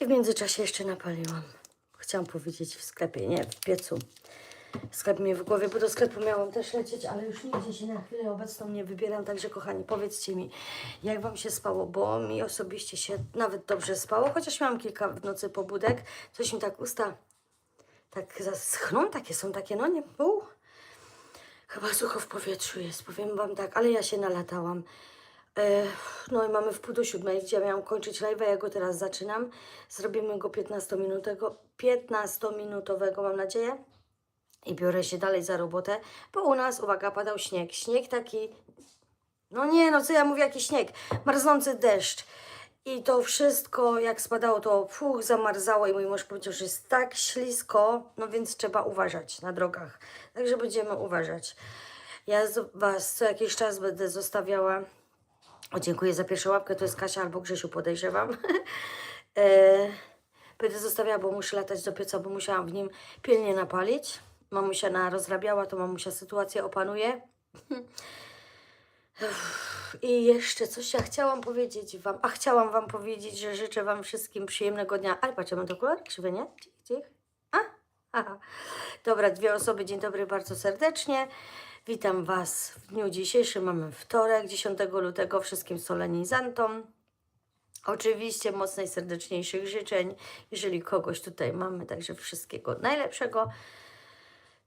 I w międzyczasie jeszcze napaliłam. Chciałam powiedzieć w sklepie, nie, w piecu. Sklep mnie w głowie, bo do sklepu miałam też lecieć, ale już nigdzie się na chwilę obecną nie wybieram. Także kochani, powiedzcie mi, jak wam się spało, bo mi osobiście się nawet dobrze spało, chociaż miałam kilka w nocy pobudek. Coś mi tak usta tak zaschną, takie są takie, no nie, pół. Chyba sucho w powietrzu jest, powiem wam tak, ale ja się nalatałam. No i mamy w pół do siódmej, gdzie miałam kończyć live, ja go teraz zaczynam. Zrobimy go 15-minutowego, 15-minutowego mam nadzieję. I biorę się dalej za robotę, bo u nas, uwaga, padał śnieg. Śnieg taki, no nie, no co ja mówię, jaki śnieg, marznący deszcz. I to wszystko, jak spadało, to fuch, zamarzało i mój mąż powiedział, że jest tak ślisko, no więc trzeba uważać na drogach. Także będziemy uważać. Ja z Was co jakiś czas będę zostawiała. O, dziękuję za pierwszą łapkę, to jest Kasia albo Grzesiu, podejrzewam. e, będę zostawiała, bo muszę latać do pieca, bo musiałam w nim pilnie napalić. Mamusia na rozrabiała, to mamusia sytuację opanuje. I jeszcze coś ja chciałam powiedzieć Wam, a chciałam Wam powiedzieć, że życzę Wam wszystkim przyjemnego dnia. Ale patrzę, mam to kolor krzywy, nie? Cich, cich. A? Aha. Dobra, dwie osoby, dzień dobry bardzo serdecznie. Witam Was w dniu dzisiejszym, mamy wtorek, 10 lutego, wszystkim solenizantom. Oczywiście mocnej, serdeczniejszych życzeń, jeżeli kogoś tutaj mamy, także wszystkiego najlepszego.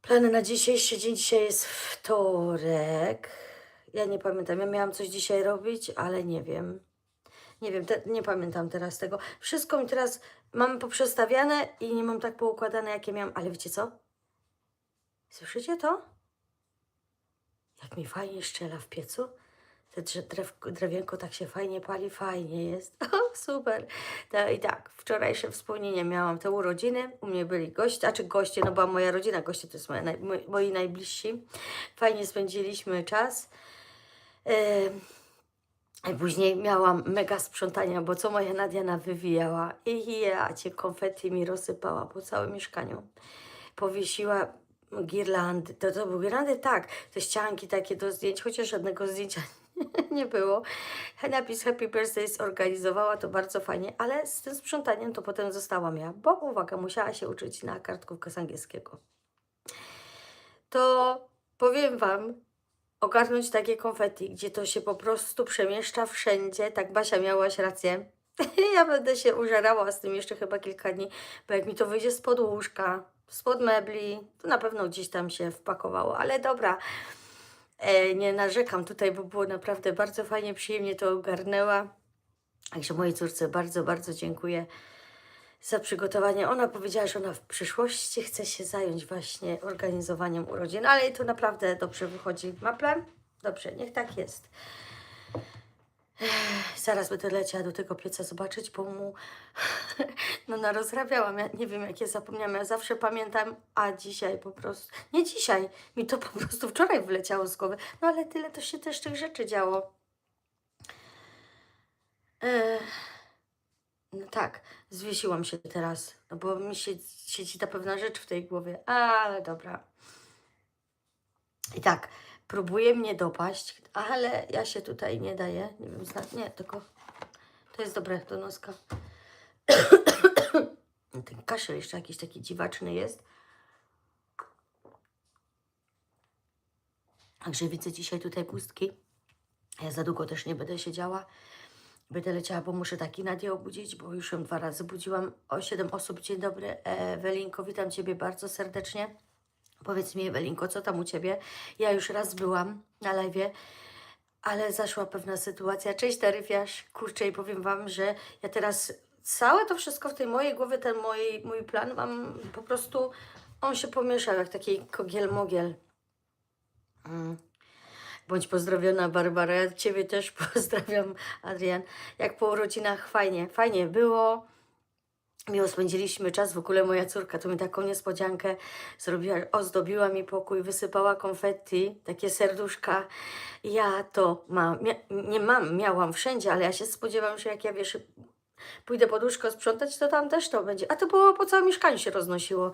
Plany na dzisiejszy dzień, dzisiaj jest wtorek. Ja nie pamiętam, ja miałam coś dzisiaj robić, ale nie wiem. Nie wiem, te, nie pamiętam teraz tego. Wszystko mi teraz mam poprzestawiane i nie mam tak poukładane, jakie miałam. Ale wiecie co? Słyszycie to? Jak mi fajnie szczela w piecu. Te drew, drewienko tak się fajnie pali, fajnie jest. O, super. No i tak, wczorajsze wspomnienie miałam te urodziny. U mnie byli goście, a czy goście, no była moja rodzina, goście to moja, naj, moi, moi najbliżsi. Fajnie spędziliśmy czas. I później miałam mega sprzątania, bo co moja Nadia nawywijała i ja cię konfetti mi rozsypała po całym mieszkaniu. Powiesiła girlandy, to, to były girlandy? Tak, te ścianki takie do zdjęć, chociaż żadnego zdjęcia nie było. Napis Happy Birthday zorganizowała to bardzo fajnie, ale z tym sprzątaniem to potem zostałam ja, bo uwaga, musiała się uczyć na kartkówkę z angielskiego. To powiem Wam, ogarnąć takie konfetti, gdzie to się po prostu przemieszcza wszędzie. Tak, Basia, miałaś rację. Ja będę się użerała z tym jeszcze chyba kilka dni, bo jak mi to wyjdzie spod łóżka, spod mebli, to na pewno gdzieś tam się wpakowało, ale dobra. E, nie narzekam tutaj, bo było naprawdę bardzo fajnie, przyjemnie to ogarnęła. Także mojej córce bardzo, bardzo dziękuję za przygotowanie. Ona powiedziała, że ona w przyszłości chce się zająć właśnie organizowaniem urodzin, ale jej to naprawdę dobrze wychodzi. Ma plan? Dobrze, niech tak jest. Ech, Zaraz będę leciała do tego pieca zobaczyć, bo mu no narozrabiałam. Ja nie wiem, jakie zapomniałam. Ja zawsze pamiętam, a dzisiaj po prostu... Nie dzisiaj, mi to po prostu wczoraj wyleciało z głowy. No ale tyle to się też tych rzeczy działo. Ech. No tak, zwiesiłam się teraz, no bo mi się siedzi ta pewna rzecz w tej głowie, ale dobra. I tak, próbuje mnie dopaść, ale ja się tutaj nie daję, nie wiem, zna... nie, tylko to jest dobre do noska. Ten kaszel jeszcze jakiś taki dziwaczny jest. Także widzę dzisiaj tutaj pustki. Ja za długo też nie będę siedziała. Będę leciała, bo muszę taki Nadię obudzić, bo już ją dwa razy budziłam. O siedem osób. Dzień dobry, Ewelinko. Witam Ciebie bardzo serdecznie. Powiedz mi, Ewelinko, co tam u Ciebie? Ja już raz byłam na live, ale zaszła pewna sytuacja. Cześć, taryfiarz. Kurczę, i powiem Wam, że ja teraz całe to wszystko w tej mojej głowie, ten mój, mój plan, mam po prostu, on się pomieszał jak taki kogiel-mogiel. Mm. Bądź pozdrowiona Barbara, Ciebie też pozdrawiam Adrian. Jak po urodzinach fajnie, fajnie było. Miło spędziliśmy czas, w ogóle moja córka to mi taką niespodziankę zrobiła, ozdobiła mi pokój, wysypała konfetti, takie serduszka. Ja to mam, nie mam, miałam wszędzie, ale ja się spodziewam, że jak ja wiesz, pójdę pod łóżko sprzątać, to tam też to będzie. A to było po całym mieszkaniu się roznosiło.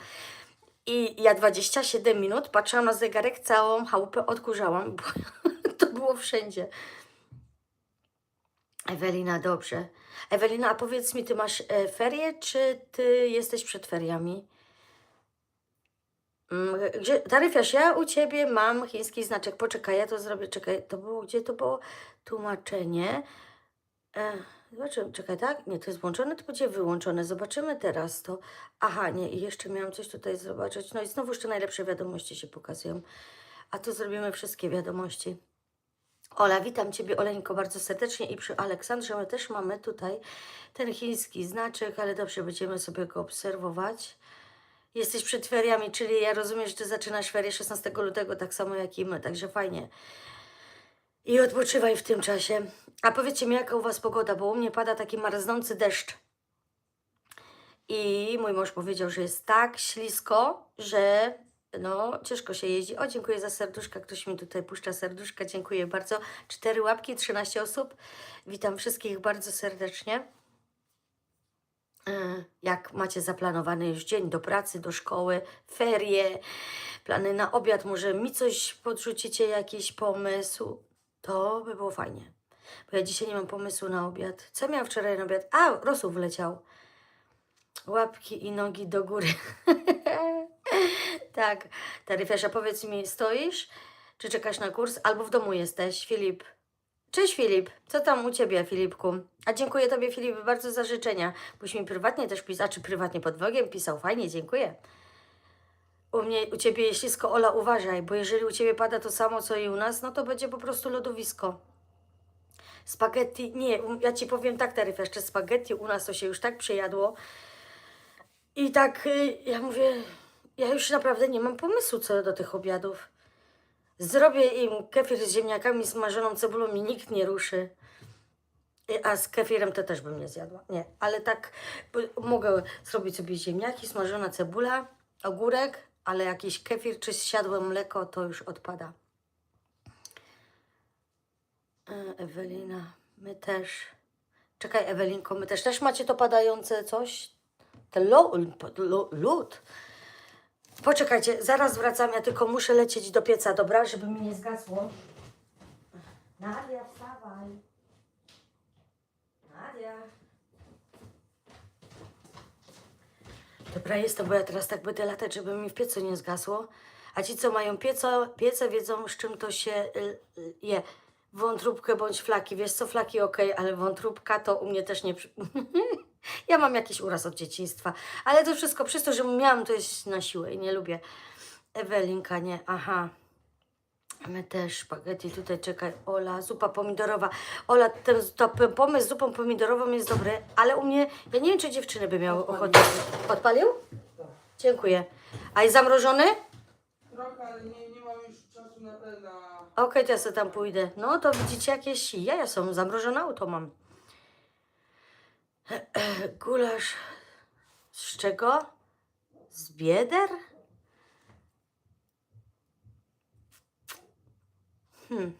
I ja 27 minut patrzyłam na zegarek, całą chałupę odkurzałam, bo to było wszędzie. Ewelina, dobrze. Ewelina, a powiedz mi, ty masz e, ferie, czy ty jesteś przed feriami? Mm, Gdzie, taryfiarz, ja u ciebie mam chiński znaczek. Poczekaj, ja to zrobię. Czekaj, to było, gdzie to było? Tłumaczenie. E, zobaczymy, czekaj, tak? Nie, to jest włączone, to będzie wyłączone. Zobaczymy teraz to. Aha, nie, i jeszcze miałam coś tutaj zobaczyć. No i znowu jeszcze najlepsze wiadomości się pokazują. A tu zrobimy wszystkie wiadomości. Ola, witam Ciebie, Oleńko, bardzo serdecznie i przy Aleksandrze my też mamy tutaj ten chiński znaczek, ale dobrze, będziemy sobie go obserwować. Jesteś przed feriami, czyli ja rozumiem, że Ty zaczynasz ferie 16 lutego, tak samo jak i my, także fajnie. I odpoczywaj w tym czasie. A powiedzcie mi, jaka u Was pogoda, bo u mnie pada taki marznący deszcz. I mój mąż powiedział, że jest tak ślisko, że no ciężko się jeździ. O, dziękuję za serduszka. Ktoś mi tutaj puszcza serduszka. Dziękuję bardzo. Cztery łapki, 13 osób. Witam wszystkich bardzo serdecznie. E, Jak macie zaplanowany już dzień do pracy, do szkoły, ferie, plany na obiad, może mi coś podrzucicie, jakiś pomysł, to by było fajnie. Bo ja dzisiaj nie mam pomysłu na obiad. Co miałam wczoraj na obiad? A, rosół wleciał. Łapki i nogi do góry. tak, taryfiarza, powiedz mi, stoisz? Czy czekasz na kurs? Albo w domu jesteś, Filip? Cześć Filip, co tam u Ciebie, Filipku? A dziękuję Tobie, Filip, bardzo za życzenia. Byś mi prywatnie też pisał, czy prywatnie pod wrogiem pisał, fajnie, dziękuję. U mnie, u Ciebie jest ślisko, Ola, uważaj, bo jeżeli u Ciebie pada to samo, co i u nas, no to będzie po prostu lodowisko. Spaghetti, nie, ja Ci powiem tak, taryf, jeszcze spaghetti u nas to się już tak przejadło. I tak, y, ja mówię, ja już naprawdę nie mam pomysłu co do tych obiadów. Zrobię im kefir z ziemniakami, smażoną cebulą i nikt nie ruszy. Y, A z kefirem to też bym nie zjadła. Nie, ale tak mogę zrobić sobie ziemniaki, smażona cebula, ogórek, ale jakiś kefir czy zsiadłe mleko to już odpada. E, Ewelina, my też. Czekaj, Ewelinko, my też. Też macie to padające coś? Ten lód. Poczekajcie, zaraz wracam, ja tylko muszę lecieć do pieca, dobra? Żeby mi nie zgasło. Nadia, wstawaj. Nadia. Dobra, jest to, bo ja teraz tak będę latać, żeby mi w piecu nie zgasło. A ci, co mają pieco, piece, wiedzą, z czym to się y, y, je. Wątróbkę bądź flaki. Wiesz co, flaki ok, ale wątróbka to u mnie też nie... ja mam jakiś uraz od dzieciństwa. Ale to wszystko przez to, że miałam, to jest na siłę i nie lubię. Ewelinka, nie, aha. My też spaghetti, tutaj czekaj, Ola, zupa pomidorowa. Ola, ten, to pomysł z zupą pomidorową jest dobry, ale u mnie, ja nie wiem, czy dziewczyny by miały ochotę. Odpalił? Dziękuję. A jest zamrożony? Trochę, ale nie, nie mam już czasu na ten, na... Okej, to ja sobie tam pójdę. No to widzicie, jakieś jaja są, zamrożone auto mam. Gulasz z czego? Z bieder? Hmm.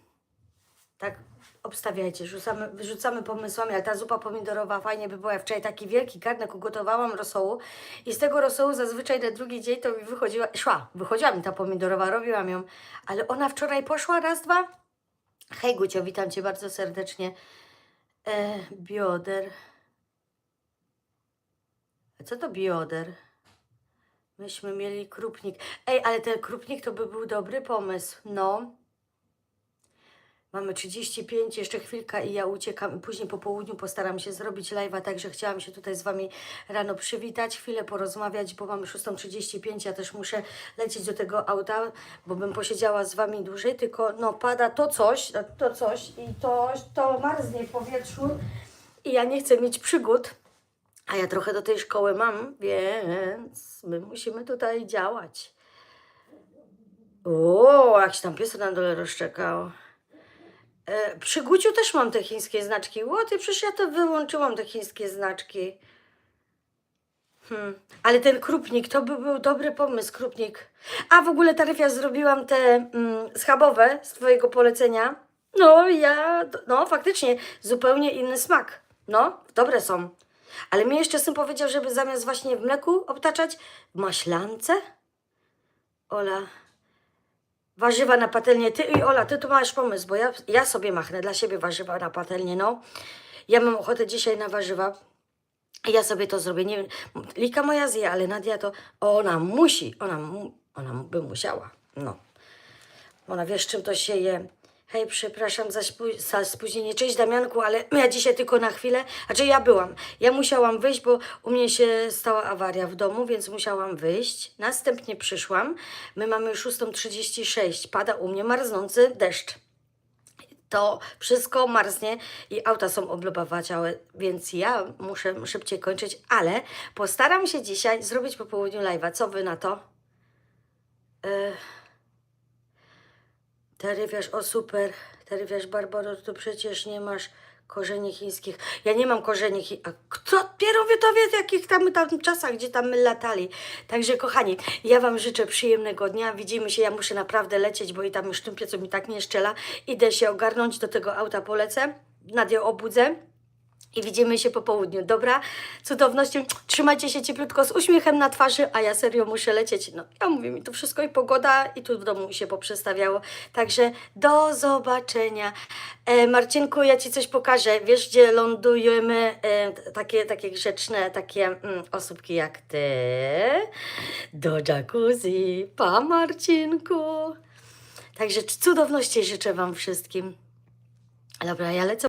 Tak, obstawiajcie, rzucamy, wyrzucamy pomysłami, ale ta zupa pomidorowa fajnie by była. Ja wczoraj taki wielki garnek ugotowałam rosołu i z tego rosołu zazwyczaj na drugi dzień to mi wychodziła, szła, wychodziła mi ta pomidorowa, robiłam ją, ale ona wczoraj poszła raz, dwa. Hej Gucio, witam Cię bardzo serdecznie. E, bioder. A co to bioder? Myśmy mieli krupnik. Ej, ale ten krupnik to by był dobry pomysł. No. Mamy 35, jeszcze chwilka i ja uciekam. Później po południu postaram się zrobić live'a, także chciałam się tutaj z Wami rano przywitać, chwilę porozmawiać, bo mamy 6.35, ja też muszę lecieć do tego auta, bo bym posiedziała z Wami dłużej, tylko no pada to coś, to coś i to, to marznie w powietrzu i ja nie chcę mieć przygód, a ja trochę do tej szkoły mam, więc my musimy tutaj działać. O, jak się tam pies na dole rozczekał. E, przy Guciu też mam te chińskie znaczki. O, ty przecież ja to wyłączyłam, te chińskie znaczki. Hmm. Ale ten krupnik, to by był dobry pomysł, krupnik. A w ogóle taryfia zrobiłam te mm, schabowe z twojego polecenia. No, ja, no faktycznie, zupełnie inny smak. No, dobre są. Ale mi jeszcze syn powiedział, żeby zamiast właśnie w mleku obtaczać, w maślance. Ola, warzywa na patelnię. Ty i Ola, ty tu masz pomysł, bo ja, ja sobie machnę dla siebie warzywa na patelnię, no. Ja mam ochotę dzisiaj na warzywa. Ja sobie to zrobię. Nie wiem, Lika moja zje, ale Nadia to ona musi, ona, ona by musiała. No. Ona wie, z czym to się je. Hej, przepraszam za, za spóźnienie. Cześć Damianku, ale ja dzisiaj tylko na chwilę. Znaczy ja byłam. Ja musiałam wyjść, bo u mnie się stała awaria w domu, więc musiałam wyjść. Następnie przyszłam. My mamy 6.36. Pada u mnie marznący deszcz to wszystko marznie i auta są oblobawaciałe, więc ja muszę szybciej kończyć, ale postaram się dzisiaj zrobić po południu live'a. Co wy na to? E... Taryfiarz, o super. Taryfiarz Barbaro, to przecież nie masz korzeni chińskich. Ja nie mam korzeni chińskich. A kto dopiero wie to wie, w jakich tam, tam czasach, gdzie tam my latali. Także kochani, ja wam życzę przyjemnego dnia. Widzimy się, ja muszę naprawdę lecieć, bo i tam już tym piecu mi tak nie szczela. Idę się ogarnąć, do tego auta polecę. Nadię obudzę. I widzimy się po południu, dobra? Cudowności, trzymajcie się cieplutko z uśmiechem na twarzy, a ja serio muszę lecieć. No, ja mówię mi to wszystko i pogoda, i tu w domu się poprzestawiało. Także do zobaczenia. E, Marcinku, ja Ci coś pokażę. Wiesz, gdzie lądujemy e, takie, takie grzeczne, takie mm, osóbki jak Ty? Do jacuzzi. Pa, Marcinku. Także cudowności życzę Wam wszystkim. Dobra, ja lecę.